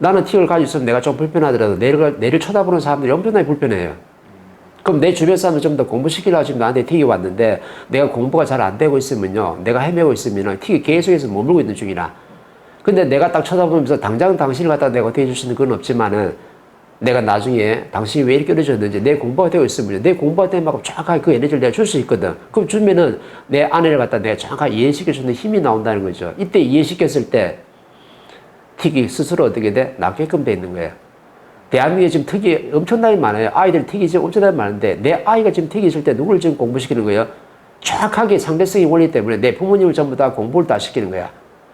나는 틱을 가지고 있으면 내가 좀 불편하더라도 내를, 내를 쳐다보는 사람들이 엄청나게 불편해요. 그럼 내 주변 사람을 좀더 공부시키려고 지금 나한테 틱이 왔는데 내가 공부가 잘 안 되고 있으면요. 내가 헤매고 있으면 틱이 계속해서 머물고 있는 중이라. 근데 내가 딱 쳐다보면서 당장 당신을 갖다 내가 어떻게 해줄 수 있는 건 없지만은 내가 나중에 당신이 왜 이렇게 어려졌는지 내 공부가 되고 있으면 내 공부가 되면 정확하게 그 에너지를 내가 줄 수 있거든. 그럼 주면은 내 아내를 갖다 내가 정확하게 이해시켜주는 힘이 나온다는 거죠. 이때 이해시켰을 때 틱이 스스로 어떻게 돼? 낫게끔 돼 있는 거예요. 대한민국에 지금 틱이 엄청나게 많아요. 아이들 틱이 지금 엄청나게 많은데 내 아이가 지금 틱이 있을 때 누구를 지금 공부시키는 거예요? 정확하게 상대성이 원리 때문에 내 부모님을 전부 다 공부를 다 시키는 거야.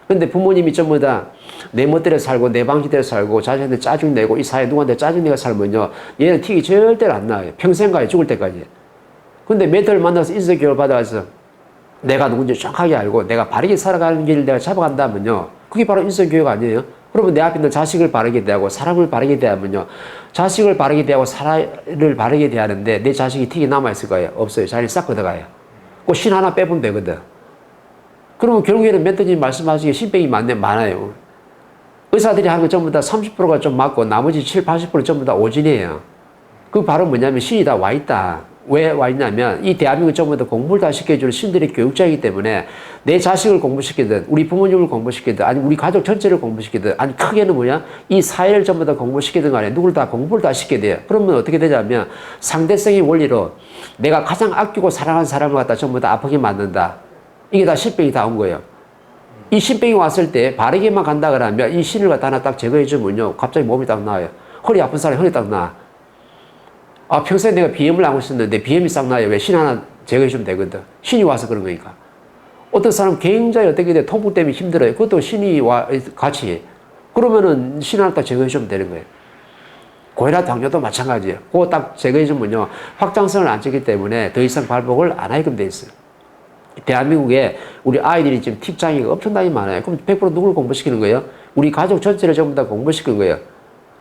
근데 부모님이 전부 다 내 멋대로 살고 내 방식대로 살고 자신한테 짜증내고 이 사회 누구한테 짜증내고 살면요. 얘는 틱이 절대로 안 나와요. 평생 가요. 죽을 때까지. 근데 멘토를 만나서 인성 교육을 받아서 내가 누군지 정확하게 알고 내가 바르게 살아가는 길을 내가 잡아간다면요. 그게 바로 인성 교육 아니에요? 그러면 내 앞에 있는 자식을 바르게 대하고 사람을 바르게 대하면요. 자식을 바르게 대하고 사람을 바르게 대하는데 내 자식이 틱이 남아있을 거예요? 없어요. 자리 싹 걷어가요. 그신 하나 빼보면 되거든. 그러면 결국에는 멘토님 말씀하시기에 신병이 많네, 많아요. 의사들이 하는 거 전부 다 30%가 좀 맞고 나머지 7, 80% 전부 다 오진이에요. 그 바로 뭐냐면 신이 다 와 있다. 왜 와 있냐면 이 대한민국 다 공부를 다 시켜주는 신들의 교육자이기 때문에 내 자식을 공부시키든 우리 부모님을 공부시키든 아니 우리 가족 전체를 공부시키든 아니 크게는 뭐냐 이 사회를 전부 다 공부시키든 간에 누구를 다 공부를 다 시켜야 돼요. 그러면 어떻게 되냐면 상대성의 원리로 내가 가장 아끼고 사랑하는 사람을 갖다 전부 다 아프게 만든다. 이게 다 신병이 다 온 거예요. 이 신병이 왔을 때 바르게만 간다 그러면 이 신을 갖다 하나 딱 제거해 주면요. 갑자기 몸이 딱 나아요. 허리 아픈 사람이 허리 딱 나. 아, 평소에 내가 비염을 하고 있었는데 비염이 싹 나요. 왜 신 하나 제거해 주면 되거든. 신이 와서 그런 거니까. 어떤 사람 굉장히 어떻게 돼 통풍 때문에 힘들어요. 그것도 신이 와 같이. 그러면은 신 하나 딱 제거해 주면 되는 거예요. 고혈압 당뇨도 마찬가지예요. 그거 딱 제거해 주면요. 확장성을 안 찍기 때문에 더 이상 발복을 안 하게끔 돼 있어요. 대한민국에 우리 아이들이 지금 틱장애가 엄청나게 많아요. 그럼 100% 누구를 공부시키는 거예요? 우리 가족 전체를 전부 다 공부시키는 거예요.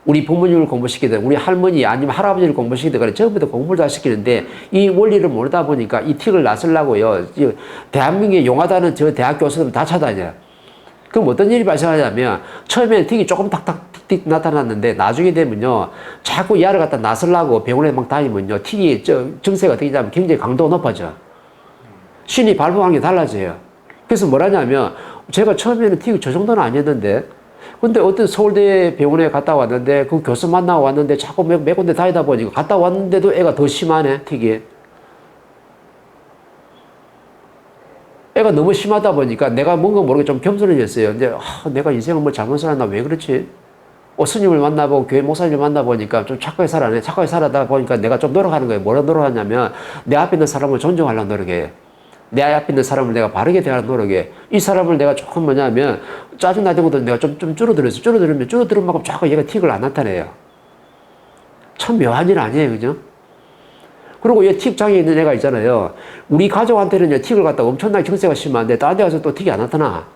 우리 부모님을 공부시키든 우리 할머니 아니면 할아버지를 공부시키든 전부 다 공부를 다 시키는데 이 원리를 모르다 보니까 이 틱을 나서려고요. 이 대한민국에 용하다는 저 대학 교수들 다 찾아다녀요. 그럼 어떤 일이 발생하냐면 처음에는 틱이 조금 탁탁틱틱 나타났는데 나중에 되면요. 자꾸 야를 갖다 나서려고 병원에 막 다니면요. 틱이 저 증세가 어떻게 되냐면 굉장히 강도가 높아져. 신이 발부하는 게 달라져요. 그래서 뭐라냐면 제가 처음에는 틱이 저 정도는 아니었는데 근데 어떤 서울대 병원에 갔다 왔는데 그 교수 만나고 왔는데 자꾸 몇, 몇 군데 다니다 보니까 갔다 왔는데도 애가 더 심하네 틱이. 애가 너무 심하다 보니까 내가 뭔가 모르게 좀 겸손해졌어요. 이제 아, 내가 인생을 뭘 잘못 살았나 왜 그렇지? 어, 스님을 만나보고 교회 목사님을 만나보니까 좀 착하게 살아네. 착하게 살아다 보니까 내가 좀 노력하는 거예요. 뭐라 노력하냐면 내 앞에 있는 사람을 존중하려고 노력해. 내 앞에 있는 사람을 내가 바르게 대하는 노력에 이 사람을 내가 조금 뭐냐면 짜증나던 것도 내가 좀, 좀 줄어들었어. 줄어들으면 줄어들은 만큼 자꾸 얘가 틱을 안 나타내요. 참 묘한 일 아니에요. 그죠? 그리고 얘 틱장애 있는 애가 있잖아요. 우리 가족한테는 틱을 갖다 엄청나게 증세가 심한데 다른 데 가서 또 틱이 안 나타나.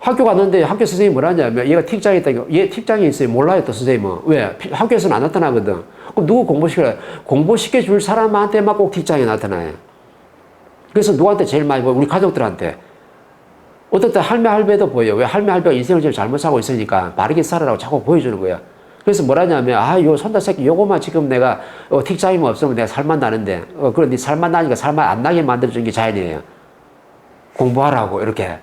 학교 갔는데 학교 선생님이 뭐라냐면 얘가 틱장애 있다. 얘 틱장애 있어요. 몰라요 또 선생님은. 왜? 학교에서는 안 나타나거든. 그럼 누구? 공부시켜 줄 사람한테만 꼭 틱장애 나타나요. 그래서 누구한테 제일 많이 보여? 우리 가족들한테. 어떨 때 할매 할배도 보여. 왜 할매 할배가 인생을 제일 잘못 살고 있으니까 바르게 살아라고 자꾸 보여주는 거야. 그래서 뭐라냐면 아, 요 손자 새끼 요거만 지금 내가 어, 틱장이면 없으면 내가 살만 나는데 어, 그런데 살만 나니까 살만 안 나게 만들어준 게 자연이에요. 공부하라고 이렇게.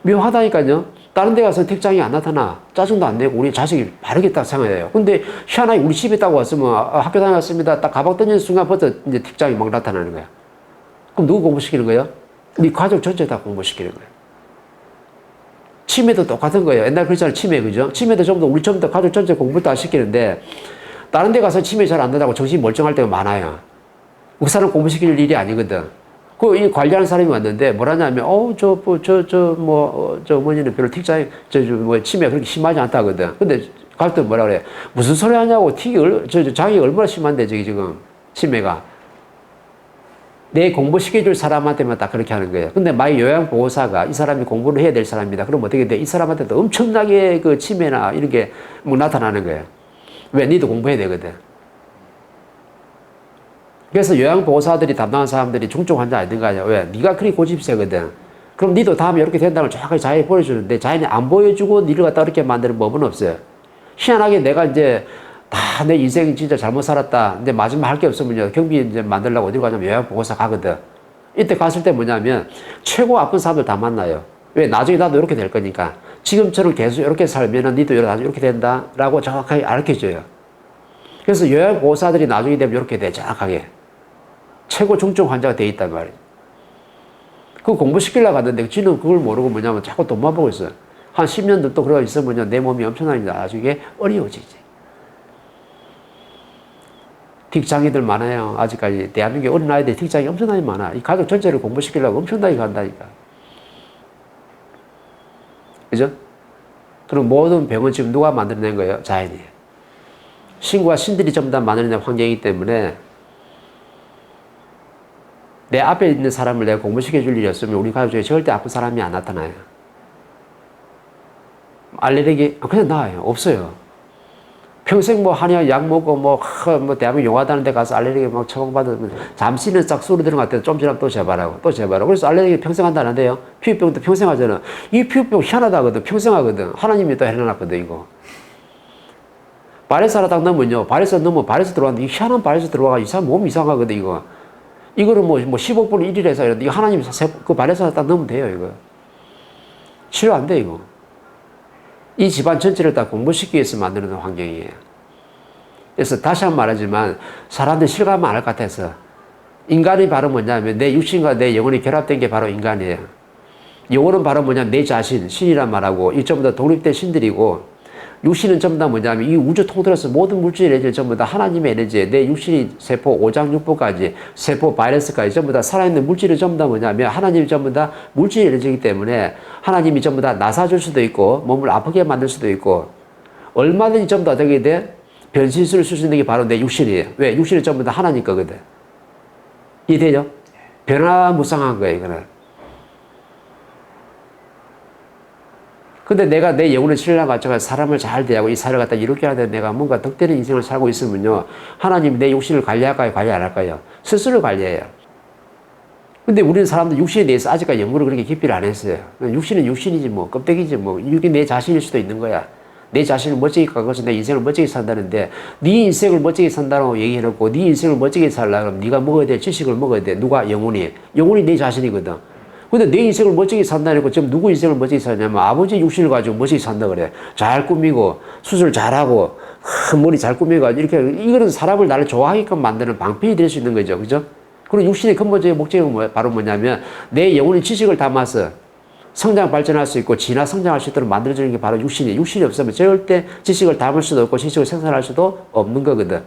묘하다니까요. 다른 데 가서 틱장이 안 나타나. 짜증도 안 내고 우리 자식이 바르게 딱 생각해요. 근데 희한하게 우리 집에 딱 왔으면 아, 학교 다녔습니다. 딱 가방 던지는 순간부터 이제 틱장이 막 나타나는 거야. 그럼 누구 공부시키는 거예요? 우리 가족 전체 다 공부시키는 거예요. 치매도 똑같은 거예요. 옛날 그랬잖아요. 치매, 그죠? 치매도 전부 다 우리 전부 다 가족 전체 공부 다 시키는데, 다른 데 가서 치매 잘 안 된다고 정신이 멀쩡할 때가 많아요. 그 사람 공부시킬 일이 아니거든. 그, 이 관리하는 사람이 왔는데, 뭐라냐면, 어, 저, 뭐, 저, 저, 뭐, 어, 저 어머니는 별로 틱자에, 저, 저, 뭐, 치매 그렇게 심하지 않다거든. 근데, 갈때 뭐라 그래. 무슨 소리 하냐고, 틱이, 얼, 저, 저, 장이 얼마나 심한데, 저기 지금, 치매가. 내 공부 시켜줄 사람한테만 딱 그렇게 하는 거예요. 근데 마이 요양보호사가 이 사람이 공부를 해야 될 사람입니다. 그럼 어떻게 돼? 이 사람한테도 엄청나게 그 치매나 이런 게 뭐 나타나는 거예요. 왜? 니도 공부해야 되거든. 그래서 요양보호사들이 담당한 사람들이 중증 환자 아닌가 하냐. 왜? 니가 그리 고집세거든. 그럼 니도 다음에 이렇게 된다는 걸 정확하게 자연이 보여주는데 자연이 안 보여주고 니를 갖다 이렇게 만드는 법은 없어요. 희한하게 내가 이제 다내 인생 진짜 잘못 살았다. 근데 마지막 할 게 없으면요. 경비 이제 만들려고 어디 가냐면 요양 보고서 가거든. 이때 갔을 때 뭐냐면 최고 아픈 사람들 다 만나요. 왜? 나중에 나도 이렇게 될 거니까. 지금처럼 계속 이렇게 살면은 니도 나중에 이렇게 된다라고 정확하게 가르쳐줘요. 그래서 요양 보호사들이 나중에 되면 이렇게 돼, 정확하게. 최고 중증 환자가 돼 있단 말이에요. 그 공부시키려고 갔는데 지는 그걸 모르고 뭐냐면 자꾸 돈만 보고 있어요. 한 10년 또 그러고 있으면 내 몸이 엄청나게 나중에 어려워지지. 틱장이들 많아요. 아직까지 대한민국에 어린 아이들 틱장이 엄청나게 많아. 이 가족 전체를 공부시키려고 엄청나게 간다니까. 그죠? 그럼 모든 병은 지금 누가 만들어낸 거예요? 자연이에요. 신과 신들이 전부 다 만들어낸 환경이기 때문에 내 앞에 있는 사람을 내가 공부시켜 줄 일이 없으면 우리 가족 중에 절대 아픈 사람이 안 나타나요. 알레르기 아, 그냥 나아요. 없어요. 평생 뭐 한약 약 먹고 뭐, 하, 뭐 대한민국 용하다는 데 가서 알레르기 막 처방받으면 잠시는 싹 수로 들어갈 때좀 지나면 또 재발하고 또 재발하고 그래서 알레르기 평생 한다는데요. 피부병도 평생 하잖아. 이 피부병 희한하다거든. 평생 하거든. 하나님이 또 해놔놨거든 이거. 하나 딱 넣으면요. 발에서 넣으면 발에서 들어왔는데 이 희한한 발에서 들어와가 이상 몸 이상하거든 이거. 이거는 뭐, 뭐 15분의 1이라서 이런데 이거 하나님 그 하나 딱 넣으면 돼요 이거. 치료 안 돼 이거. 이 집안 전체를 다 공부시키기 위해서 만드는 환경이에요. 그래서 다시 한 번 말하지만 사람들 실감을 안할 것 같아서 인간이 바로 뭐냐면 내 육신과 내 영혼이 결합된 게 바로 인간이에요. 영혼은 바로 뭐냐 내 자신, 신이란 말하고 이 전부 다 독립된 신들이고 육신은 전부 다 뭐냐면 이 우주 통틀어서 모든 물질 에너지를 전부 다 하나님의 에너지에 내 육신이 세포, 오장육부까지 세포, 바이러스까지 전부 다 살아있는 물질이 전부 다 뭐냐면 하나님이 전부 다 물질 에너지이기 때문에 하나님이 전부 다 나사줄 수도 있고 몸을 아프게 만들 수도 있고 얼마든지 전부 다 되게 돼 변신술을 쓸 수 있는 게 바로 내 육신이에요. 왜? 육신이 전부 다 하나님 거거든. 이해되죠? 변화무쌍한 거예요, 이거는. 근데 내가 내 영혼의 신뢰를 갖춰서 사람을 잘 대하고 이 사회를 갖다 이롭게 하되 내가 뭔가 덕되는 인생을 살고 있으면요. 하나님이 내 육신을 관리할까요? 관리 안 할까요? 스스로 관리해요. 근데 우리는 사람들 육신에 대해서 아직까지 연구를 그렇게 깊이를 안 했어요. 육신은 육신이지 뭐, 껍데기지 뭐, 이게 내 자신일 수도 있는 거야. 내 자신을 멋지게 갖고서 내 인생을 멋지게 산다는데 네 인생을 멋지게 산다고 얘기해놓고 네 인생을 멋지게 살려면 네가 먹어야 될 지식을 먹어야 돼. 누가? 영혼이. 영혼이 내 자신이거든. 근데 내 인생을 멋지게 산다니까 지금 누구 인생을 멋지게 사냐면 아버지 육신을 가지고 멋지게 산다 그래. 잘 꾸미고 수술 잘하고 머리 잘 꾸미고 이렇게 이거는 사람을 나를 좋아하게끔 만드는 방편이 될 수 있는 거죠. 그죠? 그리고 육신의 근본적인 목적이 뭐, 바로 뭐냐면 내 영혼의 지식을 담아서 성장 발전할 수 있고 진화 성장할 수 있도록 만들어주는 게 바로 육신이에요. 육신이 없으면 절대 지식을 담을 수도 없고 지식을 생산할 수도 없는 거거든.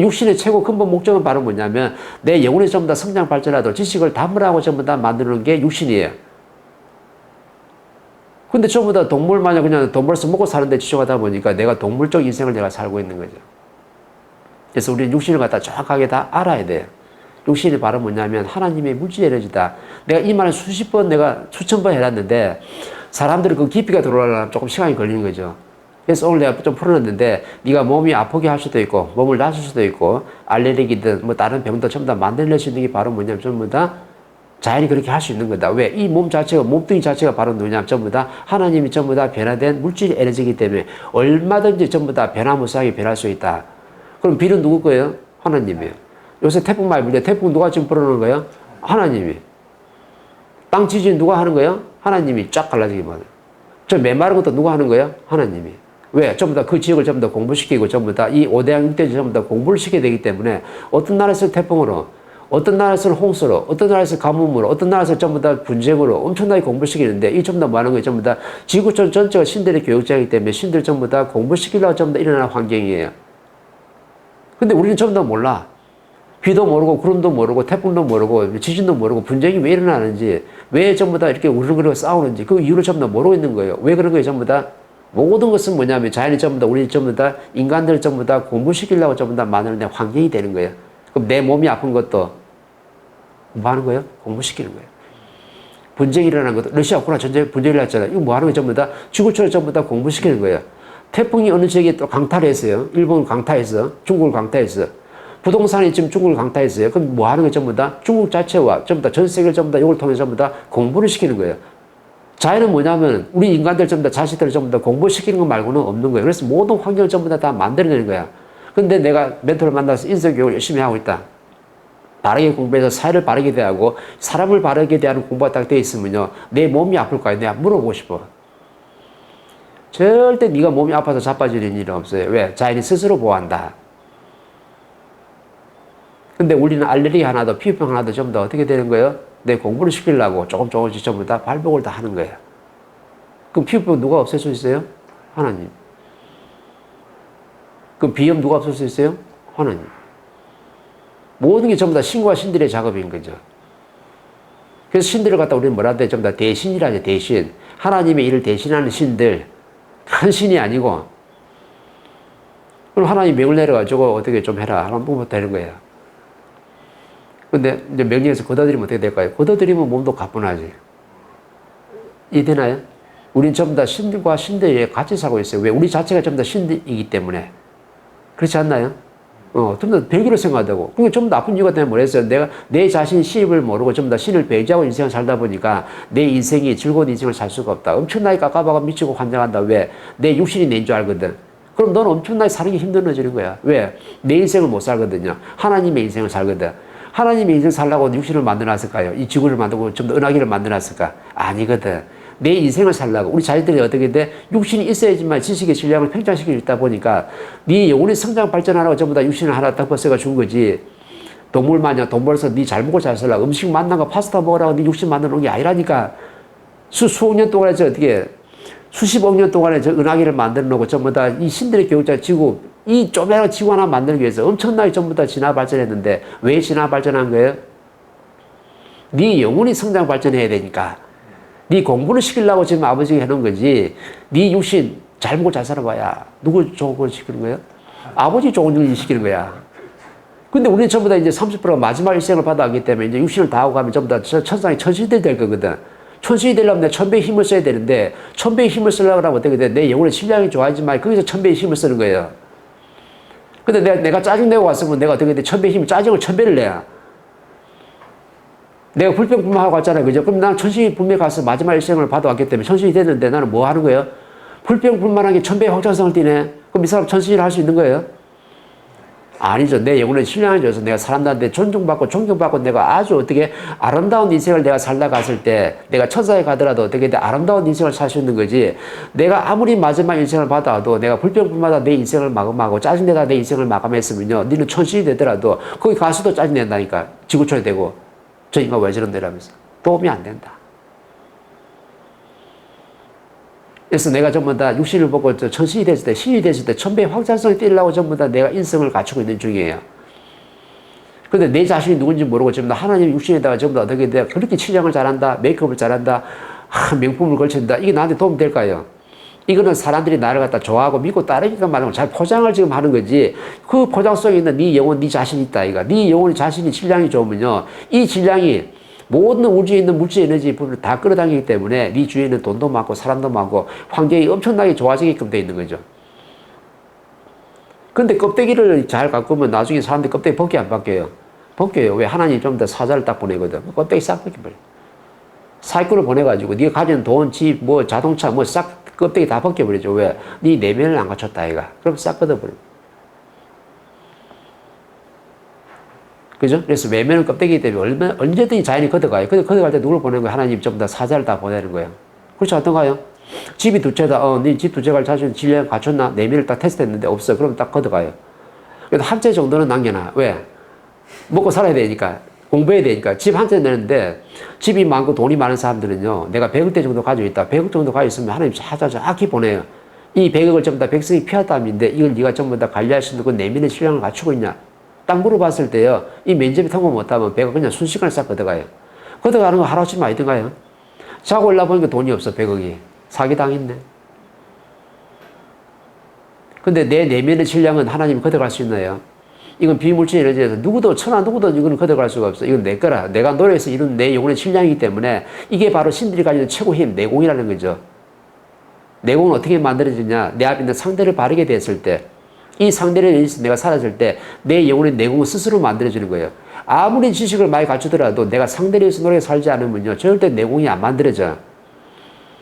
육신의 최고 근본 목적은 바로 뭐냐면 내 영혼이 전부 다 성장 발전하도록 지식을 담으라고 전부 다 만드는 게 육신이에요. 근데 전부 다 동물 마냥 그냥 돈 벌어서 먹고 사는데 지쳐가다 보니까 내가 동물적 인생을 내가 살고 있는 거죠. 그래서 우리는 육신을 갖다 정확하게 다 알아야 돼요. 육신이 바로 뭐냐면 하나님의 물질 에너지다. 내가 이 말을 수십 번 내가 수천 번 해놨는데 사람들이 그 깊이가 들어오려면 조금 시간이 걸리는 거죠. 그래서 오늘 내가 좀 풀어놨는데 네가 몸이 아프게 할 수도 있고 몸을 다칠 수도 있고 알레르기든 뭐 다른 병도 전부 다 만들어낼 수 있는 게 바로 뭐냐면 전부 다 자연이 그렇게 할 수 있는 거다. 왜? 이 몸 자체가, 몸뚱이 자체가 바로 누구냐면 전부 다 하나님이 전부 다 변화된 물질 에너지이기 때문에 얼마든지 전부 다 변화무쌍하게 변할 수 있다. 그럼 비는 누구 거예요? 하나님이에요. 요새 태풍 많이 불려. 태풍 누가 지금 불어넣는 거예요? 하나님이. 땅 지진 누가 하는 거예요? 하나님이 쫙 갈라지기만. 저 메마른 것도 누가 하는 거예요? 하나님이. 왜? 전부 다 그 지역을 전부 다 공부시키고 전부 다 이 오대양 육대 전부 다 공부를 시켜야 되기 때문에 어떤 나라에서 태풍으로 어떤 나라에서는 홍수로, 어떤 나라에서 가뭄으로, 어떤 나라에서 전부 다 분쟁으로 엄청나게 공부시키는데 이 전부 다 뭐하는 거예요? 전부 다 지구촌 전체가 신들의 교육자이기 때문에 신들 전부 다 공부시키려고 전부 다 일어나는 환경이에요. 근데 우리는 전부 다 몰라. 비도 모르고 구름도 모르고 태풍도 모르고 지진도 모르고 분쟁이 왜 일어나는지 왜 전부 다 이렇게 우르르 싸우는지 그 이유를 전부 다 모르고 있는 거예요. 왜 그런 거예요? 전부 다 모든 것은 뭐냐면 자연이 전부 다 우리 전부 다 인간들 전부 다 공부시키려고 전부 다 만드는 환경이 되는 거예요. 그럼 내 몸이 아픈 것도 뭐 하는 거예요? 공부시키는 거예요. 분쟁이 일어난 것도 러시아 우크라 전쟁 분쟁이 일어났잖아요. 이거 뭐 하는 거예요? 전부 다 지구촌을 전부 다 공부시키는 거예요. 태풍이 어느 지역에 또 강타를 했어요. 일본 강타했어. 중국을 강타했어. 부동산이 지금 중국을 강타했어요. 그럼 뭐 하는 게 전부 다 중국 자체와 전부 다 전 세계를 전부 다 이걸 통해서 전부 다 공부를 시키는 거예요. 자연은 뭐냐면 우리 인간들 전부 다 자식들을 전부 다 공부시키는 것 말고는 없는 거예요. 그래서 모든 환경을 전부 다, 다 만들어내는 거야. 근데 내가 멘토를 만나서 인성교육을 열심히 하고 있다. 바르게 공부해서 사회를 바르게 대하고 사람을 바르게 대하는 공부가 딱돼 있으면요. 내 몸이 아플까요? 내가 물어보고 싶어. 절대 네가 몸이 아파서 자빠지는 일은 없어요. 왜? 자연이 스스로 보호한다. 근데 우리는 알레르기 하나도 피부병 하나도 전부 다 어떻게 되는 거예요? 내 공부를 시키려고 조금 조금씩 전부 다 발복을 다 하는 거예요. 그럼 피부병 누가 없앨 수 있어요? 하나님. 그럼 비염 누가 없앨 수 있어요? 하나님. 모든 게 전부 다 신과 신들의 작업인 거죠. 그래서 신들을 갖다 우리는 뭐라 돼? 전부 다 대신이라죠, 대신. 하나님의 일을 대신하는 신들. 큰 신이 아니고. 그럼 하나님 명을 내려가지고 어떻게 좀 해라. 하면 뭐 되는 거예요. 근데 이제 명령에서 걷어들이면 어떻게 될까요? 걷어들이면 몸도 가뿐하지. 이해되나요? 우린 전부 다 신들과 신들에 같이 살고 있어요. 왜? 우리 자체가 전부 다 신들이기 때문에. 그렇지 않나요? 어, 전부 다 배기로 생각하고. 그게 전부 다 아픈 이유가 때문에 뭐랬어요? 내가 내 자신 시입을 모르고 전부 다 신을 배제하고 인생을 살다 보니까 내 인생이 즐거운 인생을 살 수가 없다. 엄청나게 깝깝하고 미치고 환장한다. 왜? 내 육신이 낸줄 알거든. 그럼 너는 엄청나게 사는 게 힘들어지는 거야. 왜? 내 인생을 못 살거든요. 하나님의 인생을 살거든. 하나님의 인생 살라고 육신을 만들어놨을까요? 이 지구를 만들고 좀 더 은하기를 만들어놨을까? 아니거든. 내 인생을 살라고 우리 자녀들이 어떻게 돼? 육신이 있어야지만 지식의 질량을 팽창시킬 수 있다 보니까 네 영혼의 성장 발전하라고 전부 다 육신을 하나 딱 벌써가 준 거지. 동물 마냥 돈 벌어서 네 잘 먹고 잘 살라고 음식 만난 거 파스타 먹으라고 네 육신 만들어 놓은 게 아니라니까. 수, 수억 년 동안에 저 어떻게 수십억 년 동안에 저 은하계를 만들어 놓고 전부 다 이 신들의 교육자 지구 이 쪼매한 지구 하나 만들기 위해서 엄청나게 전부 다 진화 발전했는데 왜 진화 발전한 거예요? 네 영혼이 성장 발전해야 되니까. 네 공부를 시키려고 지금 아버지가 해놓은 거지. 네 육신 잘 먹고 잘 살아봐야 누구 좋은 걸 시키는 거예요? 아버지 좋은 일 시키는 거야. 근데 우리는 전부 다 이제 30% 마지막 일생을 받아왔기 때문에 이제 육신을 다 하고 가면 전부 다 천상의 천신들이 될 거거든. 천신이 되려면 내 천배의 힘을 써야 되는데 천배의 힘을 쓰려고 하면 어떻게 돼? 내 영혼의 신량이 좋아지만 거기서 천배의 힘을 쓰는 거예요. 근데 내가, 내가 짜증내고 왔으면 내가 어떻게 돼? 천배의 힘, 짜증을 천배를 내야. 내가 불평불만하고 왔잖아요. 그죠? 그럼 난 천신이 분명히 가서 마지막 일생을 받아왔기 때문에 천신이 됐는데 나는 뭐 하는 거예요? 불평불만한 게 천배의 확장성을 띠네. 그럼 이 사람 천신이라 할 수 있는 거예요? 아니죠. 내 영혼의 신령을 줘서 내가 사람들한테 존중받고 존경받고 내가 아주 어떻게 아름다운 인생을 내가 살다 갔을 때 내가 천사에 가더라도 어떻게 돼 아름다운 인생을 살 수 있는 거지. 내가 아무리 마지막 인생을 받아도 내가 불평불마다 내 인생을 마감하고 짜증내다 내 인생을 마감했으면요. 니는 천신이 되더라도 거기 가서도 짜증낸다니까. 지구촌이 되고. 저 인간 왜 저런데 라면서. 도움이 안 된다. 그래서 내가 전부 다 육신을 보고 저 천신이 됐을 때, 신이 됐을 때, 천배의 확장성이 뛰려고 전부 다 내가 인성을 갖추고 있는 중이에요. 근데 내 자신이 누군지 모르고 전부 다 하나님 육신에다가 전부 다 어떻게 돼? 그렇게 치장을 잘한다, 메이크업을 잘한다, 아, 명품을 걸친다. 이게 나한테 도움 될까요? 이거는 사람들이 나를 갖다 좋아하고 믿고 따르니까 말하고 잘 포장을 지금 하는 거지. 그 포장 속에 있는 네 영혼, 네 자신이 있다. 이거. 네 영혼의 자신이 질량이 좋으면요. 이 질량이 모든 우주에 있는 물질 에너지 부분을 다 끌어당기기 때문에 네 주위에는 돈도 많고 사람도 많고 환경이 엄청나게 좋아지게끔 돼 있는 거죠. 근데 껍데기를 잘 가꾸면 나중에 사람들이 껍데기 벗기 안 바뀌어요. 벗겨요. 왜? 하나님이 좀더 사자를 딱 보내거든. 껍데기 싹 벗겨버려. 사이클을 보내가지고 네가 가진 돈, 집, 뭐 자동차 뭐 싹 껍데기 다 벗겨버리죠. 왜? 네 내면을 안 갖췄다 이가. 그럼 싹 걷어버려. 그죠? 그래서 외면은 껍데기이기 때문에 언제든지 자연이 걷어가요. 근데 걷어갈 때 누굴 보내는 거예요? 하나님 전부 다 사자를 다 보내는 거예요. 그렇지 않던가요? 집이 두 채다. 어, 네집 두 채 갈 자신 질량 갖췄나? 내면을 딱 테스트 했는데 없어. 그럼 딱 걷어가요. 그래도 한 채 정도는 남겨놔. 왜? 먹고 살아야 되니까. 공부해야 되니까. 집 한 채 내는데 집이 많고 돈이 많은 사람들은요. 내가 100억 대 정도 가지고 있다. 100억 정도 가지고 있으면 하나님 사자 정확히 보내요. 이 100억을 전부 다 백성이 피하다인데 이걸 네가 전부 다 관리할 수 있는 그 내면의 실력을 갖추고 있냐? 딱 물어봤을 때요. 이 면접에 통과 못하면 배가 그냥 순식간에 싹 걷어가요. 걷어가는 거 하루아침에 아니던가요? 자고 올라 보니까 돈이 없어, 100억이. 사기당했네. 근데 내 내면의 질량은 하나님이 걷어갈 수 있나요? 이건 비물질 에너지에서 누구도, 천하 누구도 이건 걷어갈 수가 없어. 이건 내 거라. 내가 노력해서 이룬 내 영혼의 질량이기 때문에 이게 바로 신들이 가지는 최고 힘, 내공이라는 거죠. 내공은 어떻게 만들어지냐? 내 앞에 있는 상대를 바르게 됐을 때, 이 상대를 위해서 내가 살았을 때내 영혼의 내공을 스스로 만들어지는 거예요. 아무리 지식을 많이 갖추더라도 내가 상대를 위해서 노래 살지 않으면요. 절대 내공이 안 만들어져.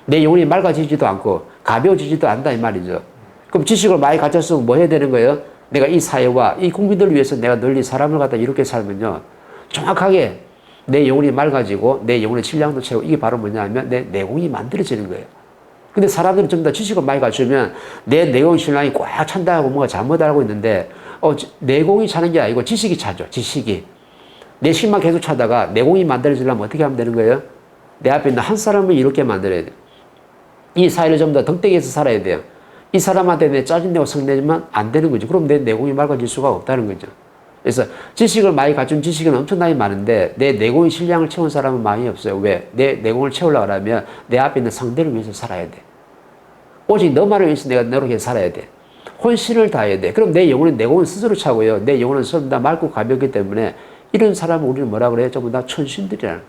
내 영혼이 맑아지지도 않고 가벼워지지도 않다 이 말이죠. 그럼 지식을 많이 갖췄으면 뭐 해야 되는 거예요? 내가 이 사회와 이 국민들을 위해서 내가 널리 사람을 갖다 이렇게 살면요. 정확하게 내 영혼이 맑아지고 내 영혼의 질량도 채우고 이게 바로 뭐냐 하면 내 내공이 만들어지는 거예요. 근데 사람들은 좀 더 지식을 많이 갖추면 내 내공 신랑이 꽉 찬다고 뭔가 잘못 알고 있는데 어, 지- 내공이 차는 게 아니고 지식이 차죠. 지식이. 내 식만 계속 차다가 내공이 만들어지려면 어떻게 하면 되는 거예요? 내 앞에 있는 한 사람을 이렇게 만들어야 돼요. 이 사회를 좀 더 덕대기해서 살아야 돼요. 이 사람한테 내 짜증내고 성내지만 안 되는 거죠. 그럼 내 내공이 맑아질 수가 없다는 거죠. 그래서 지식을 많이 갖춘 지식은 엄청나게 많은데 내 내공의 실량을 채운 사람은 많이 없어요. 왜? 내 내공을 채우려고 하면 내 앞에 있는 상대를 위해서 살아야 돼. 오직 너만을 위해서 내가 노력해서 살아야 돼. 혼신을 다해야 돼. 그럼 내 영혼은 내공은 스스로 차고요. 내 영혼은 전부 다 맑고 가볍기 때문에 이런 사람을 우리는 뭐라 그래요? 전부 다 천신들이라는.